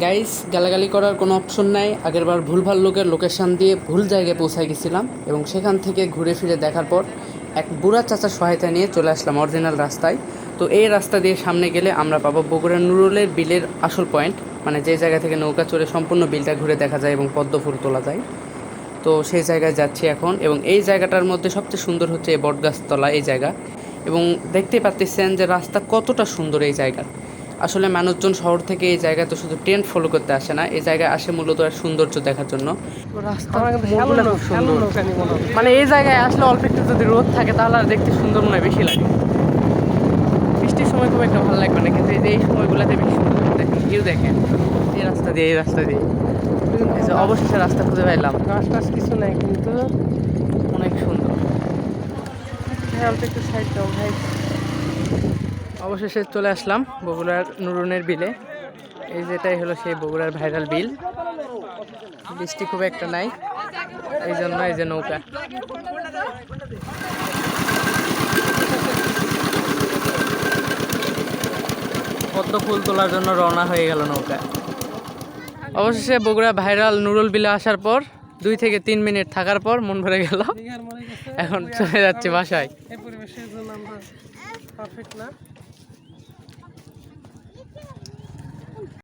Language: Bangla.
গাইস গালাগালি করার কোনো অপশন নাই। আগেরবার ভুলভাল লোকের লোকেশন দিয়ে ভুল জায়গায় পৌঁছায় গেছিলাম এবং সেখান থেকে ঘুরে ফিরে দেখার পর এক বুড়া চাচার সহায়তা নিয়ে চলে আসলাম অরিজিনাল রাস্তায়। তো এই রাস্তা দিয়ে সামনে গেলে আমরা পাবো বগুড়া নুরুলের বিলের আসল পয়েন্ট মানে যে জায়গা থেকে নৌকা চড়ে সম্পূর্ণ বিলটা ঘুরে দেখা যায় এবং পদ্ম ফুল তোলা যায়। তো সেই জায়গায় যাচ্ছি এখন এবং এই জায়গাটার মধ্যে সবচেয়ে সুন্দর হচ্ছে বটগাছতলা এই জায়গা। এবং দেখতে পাচ্ছেন যে রাস্তা কতটা সুন্দর এই জায়গা আসলে মানুষজন শহর থেকে এই জায়গায় তো শুধু ট্রেন্ড ফলো করতে আসে না এই জায়গায় আসে মূলত এর সৌন্দর্য দেখার জন্য। মানে এই জায়গায় আসলে অল্প একটু যদি রোদ থাকে তাহলে আর দেখতে সুন্দর মনে হয় বেশি লাগে। বৃষ্টির সময় খুব একটা ভালো লাগবে না কিন্তু এই যে এই সময়গুলোতে বেশি সুন্দর দেখেন ভিউ দেখেন এই রাস্তা দিয়ে এই রাস্তা দিয়ে। অবশেষে রাস্তা খুঁজে পাইলাম। গাছ টাছ কিছু নাই কিন্তু অনেক সুন্দর। হ্যাঁ অল্প একটু সাইড দাও ভাই অবশেষে চলে আসলাম বগুড়ার নুরুনের বিলে। এই যেটাই হলো সেই বগুড়ার ভাইরাল বিল। বৃষ্টি খুব একটা নাই, এই জন্য এই যে নৌকা। পদ্ম ফুল তোলার জন্য রওনা হয়ে গেল নৌকা। অবশেষে বগুড়া ভাইরাল নুরুল বিলে আসার পর, দুই থেকে তিন মিনিট থাকার পর মন ভরে গেল। এখন চলে যাচ্ছে বাসায়।